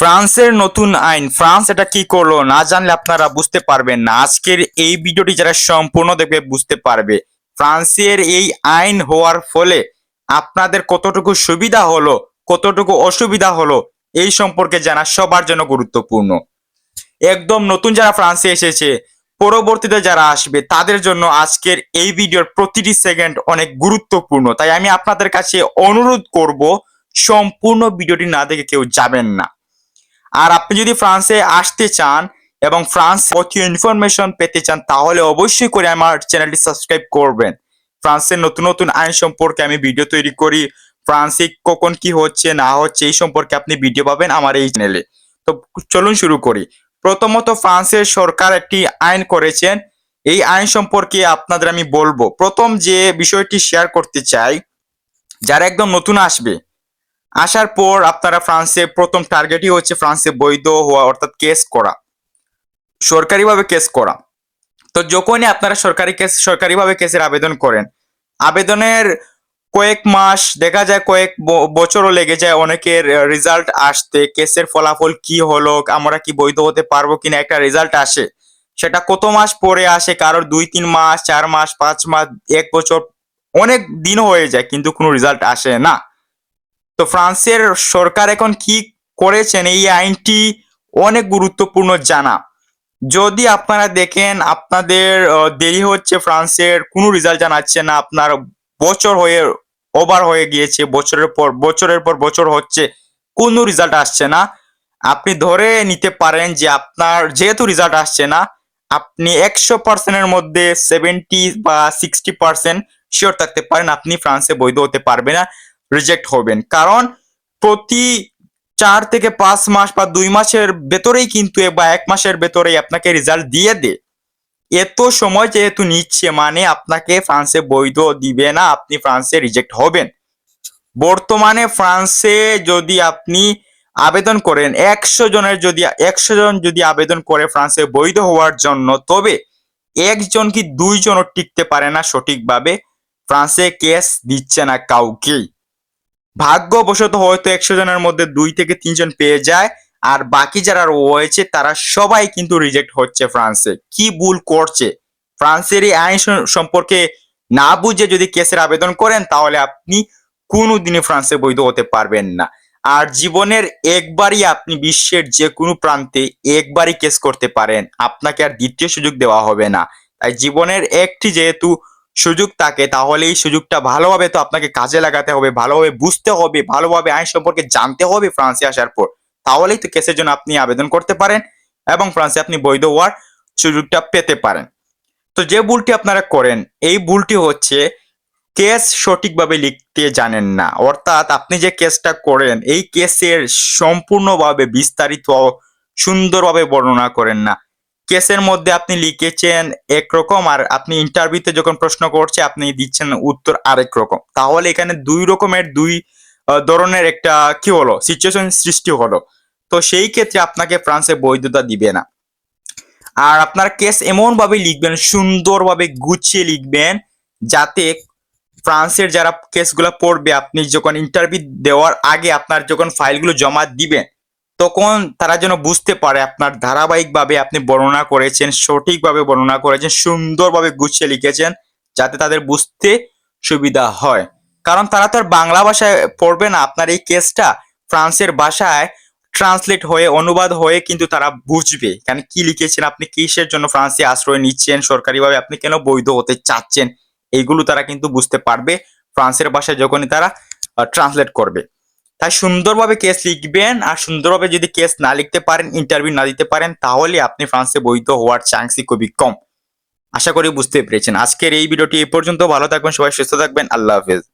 ফ্রান্সের নতুন আইন, ফ্রান্স এটা কি করল না জানলে আপনারা বুঝতে পারবেন না। আজকের এই ভিডিওটি যারা সম্পূর্ণ দেখবে বুঝতে পারবে। ফ্রান্সের এই আইন হওয়ার ফলে আপনাদের কতটুকু সুবিধা হলো, কতটুকু অসুবিধা হলো, এই সম্পর্কে জানা সবার জন্য গুরুত্বপূর্ণ। একদম নতুন যারা ফ্রান্সে এসেছে, পরবর্তীতে যারা আসবে, তাদের জন্য আজকের এই ভিডিওর প্রতিটি সেকেন্ড অনেক গুরুত্বপূর্ণ। তাই আমি আপনাদের কাছে অনুরোধ করব, সম্পূর্ণ ভিডিওটি না দেখে কেউ যাবেন না। আর আপনি যদি ফ্রান্সে আসতে চান এবং ফ্রান্স অতীয় ইনফরমেশন পেতে চান, তাহলে অবশ্যই করে আমার চ্যানেলটি সাবস্ক্রাইব করবেন। ফ্রান্সের নতুন নতুন আইন সম্পর্কে আমি ভিডিও তৈরি করি। ফ্রান্সে কখন কি হচ্ছে, না হচ্ছে, এই সম্পর্কে আপনি ভিডিও পাবেন আমার এই চ্যানেলে তো চলুন শুরু করি। প্রথমত ফ্রান্সের সরকার একটি আইন করেছেন। এই আইন সম্পর্কে আপনাদের আমি বলব। প্রথম যে বিষয়টি শেয়ার করতে চাই, যারা একদম নতুন আসবে আসার পর আপনারা ফ্রান্সে প্রথম টার্গেটই হচ্ছে ফ্রান্সে বৈধ হওয়া, অর্থাৎ কেস করা। সরকারিভাবে কেস করা। তো যখনই আপনারা সরকারি কেস সরকারিভাবে কেসের আবেদন করেন, আবেদনের কয়েক মাস, দেখা যায় কয়েক বছরও লেগে যায়, অনেকের রেজাল্ট আসতে কেসের ফলাফল কি হলো, আমরা কি বৈধ হতে পারব কিনা, একটা রেজাল্ট আসে। সেটা কত মাস পরে আসে, কারোর দুই, তিন মাস, চার মাস, পাঁচ মাস, এক বছর, অনেক দিন হয়ে যায়, কিন্তু কোনো রেজাল্ট আসে না। তো ফ্রান্সের সরকার এখন কি করেছেন? এই আইনটি অনেক গুরুত্বপূর্ণ জানা। যদি আপনারা দেখেন, আপনাদের দেরি হচ্ছে ফ্রান্সের, কোনো রেজাল্ট জানাচ্ছে না। আপনার বছর হয়ে ওভার হয়ে গিয়েছে, বছরের পর বছরের পর বছর হচ্ছে, কোনো রেজাল্ট আসছে না। আপনি ধরে নিতে পারেন যে আপনার যেহেতু রেজাল্ট আসছে না, আপনি একশো পার্সেন্টের মধ্যে সেভেন্টি বা সিক্সটি পার্সেন্ট শিওর থাকতে পারেন, আপনি ফ্রান্সে বৈধ হতে পারবে না। রিজেক্ট হবেন কারণ প্রতি চার থেকে পাঁচ মাস বা দুই মাসের ভেতরেই কিন্তু বা এক মাসের ভেতরেই আপনাকে রেজাল্ট দিয়ে দে। এত সময় যেহেতু নিচ্ছে মানে আপনাকে ফ্রান্সে বৈধ দিবে না, আপনি ফ্রান্সে রিজেক্ট হবেন। বর্তমানে ফ্রান্সে যদি আপনি আবেদন করেন, একশো জনের যদি, একশো জন যদি আবেদন করে ফ্রান্সে বৈধ হওয়ার জন্য, তবে একজন কি দুইজনও টিকতে পারে না সঠিকভাবে? ফ্রান্সে কেস দিচ্ছে না কাউকেই। ভাগ্যবশত হয়তো একশো জনের মধ্যে দুই থেকে তিনজন পেয়ে যায়, আর বাকি যারা রয়েছে তারা সবাই কিন্তু রিজেক্ট হচ্ছে ফ্রান্সে। কি ভুল করছে? ফ্রান্সের এই আইন সম্পর্কে না বুঝে যদি কেসের আবেদন করেন, তাহলে আপনি কোনো কোনোদিনই ফ্রান্সে বৈধ হতে পারবেন না। আর জীবনের একবারই আপনি বিশ্বের যে কোনো প্রান্তে একবারই কেস করতে পারেন। আপনাকে আর দ্বিতীয় সুযোগ দেওয়া হবে না। তাই জীবনের একটি যেহেতু সুযোগ থাকে, তাহলে এই সুযোগটা ভালোভাবে তো আপনাকে কাজে লাগাতে হবে, ভালোভাবে বুঝতে হবে, ভালোভাবে আইন সম্পর্কে জানতে হবে ফ্রান্সে আসার পর। তাহলেই তো কেসের জন্য আপনি আবেদন করতে পারেন এবং ফ্রান্সে আপনি বৈধ হওয়ার সুযোগটা পেতে পারেন। তো যে ভুলটি আপনারা করেন, এই ভুলটি হচ্ছে কেস সঠিকভাবে লিখতে জানেন না। অর্থাৎ আপনি যে কেসটা করেন, এই কেসের সম্পূর্ণভাবে বিস্তারিত সুন্দরভাবে বর্ণনা করেন না। কেসের মধ্যে আপনি লিখেছেন একরকম আর আপনি ইন্টারভিউতে যখন প্রশ্ন করছে, আপনি দিচ্ছেন উত্তর আরেক রকম। তাহলে এখানে দুই রকমের, দুই ধরনের একটা কি হলো? সিচুয়েশন সৃষ্টি হলো। তো সেই ক্ষেত্রে আপনাকে ফ্রান্সে বৈধতা দিবে না। আর আপনার কেস এমন ভাবে লিখবেন, সুন্দরভাবে গুছিয়ে লিখবেন যাতে ফ্রান্সের যারা কেসগুলো পড়বে, আপনি যখন ইন্টারভিউ দেওয়ার আগে আপনার যখন ফাইলগুলো জমা দিবেন তখন তারা যেন বুঝতে পারে আপনার ধারাবাহিকভাবে আপনি বর্ণনা করেছেন, সঠিকভাবে বর্ণনা করেছেন, সুন্দরভাবে গুছিয়ে লিখেছেন যাতে তাদের বুঝতে সুবিধা হয়। কারণ তারা তো আর বাংলা ভাষায় পড়বে না। আপনার এই কেসটা ফ্রান্সের ভাষায় ট্রান্সলেট হয়ে, অনুবাদ হয়ে কিন্তু তারা বুঝবে। এখানে কি লিখেছেন, আপনি কিসের জন্য ফ্রান্সে আশ্রয় নিচ্ছেন, সরকারিভাবে আপনি কেন বৈধ হতে চাচ্ছেন, এইগুলো তারা কিন্তু বুঝতে পারবে। ফ্রান্সের ভাষায় যখনই তারা ট্রান্সলেট করবে। তাই সুন্দরভাবে কেস লিখবেন আর সুন্দরভাবে যদি কেস না লিখতে পারেন ইন্টারভিউ না দিতে পারেন, তাহলে আপনি ফ্রান্সে বৈধ হওয়ার চান্সই খুবই কম। আশা করি বুঝতে পেরেছেন। আজকের এই ভিডিওটি এই পর্যন্ত। ভালো থাকবেন, সবাই সুস্থ থাকবেন। আল্লাহ হাফেজ।